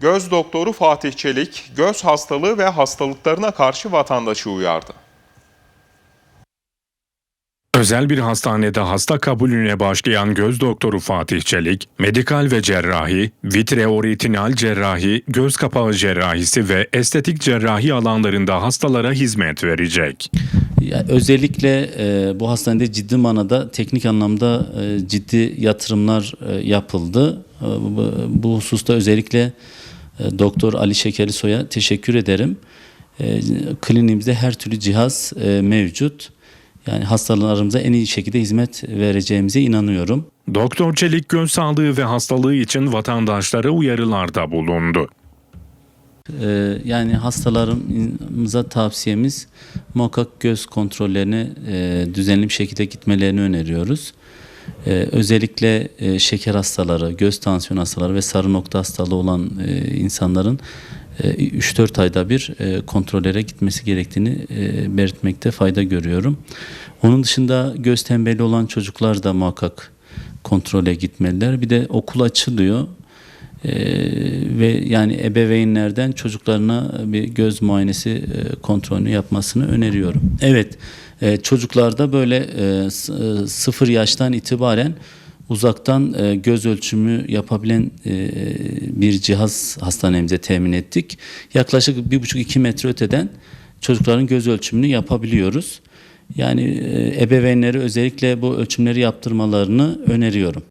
Göz doktoru Fatih Çelik, göz hastalığı ve hastalıklarına karşı vatandaşı uyardı. Özel bir hastanede hasta kabulüne başlayan göz doktoru Fatih Çelik, medikal ve cerrahi, vitreoretinal cerrahi, göz kapağı cerrahisi ve estetik cerrahi alanlarında hastalara hizmet verecek. Ya özellikle e, bu hastanede ciddi manada teknik anlamda e, ciddi yatırımlar e, yapıldı. E, bu, hususta özellikle e, Doktor Ali Şekerisoy'a teşekkür ederim. E, kliniğimizde her türlü cihaz e, mevcut. Yani hastalarımıza en iyi şekilde hizmet vereceğimize inanıyorum. Doktor Çelik göz sağlığı ve hastalığı için vatandaşlara uyarılarda bulundu. Ee, yani hastalarımıza tavsiyemiz muhakkak göz kontrollerine e, düzenli bir şekilde gitmelerini öneriyoruz. Ee, özellikle e, şeker hastaları, göz tansiyon hastaları ve sarı nokta hastalığı olan e, insanların e, 3-4 ayda bir e, kontrollere gitmesi gerektiğini e, belirtmekte fayda görüyorum. Onun dışında göz tembeli olan çocuklar da muhakkak kontrole gitmeliler. Bir de okul açılıyor. Ee, ve yani ebeveynlerden çocuklarına bir göz muayenesi e, kontrolünü yapmasını öneriyorum. Evet, e, çocuklarda böyle e, e, sıfır yaştan itibaren uzaktan e, göz ölçümü yapabilen e, bir cihaz hastanemize temin ettik. Yaklaşık bir buçuk iki metre öteden çocukların göz ölçümünü yapabiliyoruz. Yani e, ebeveynleri özellikle bu ölçümleri yaptırmalarını öneriyorum.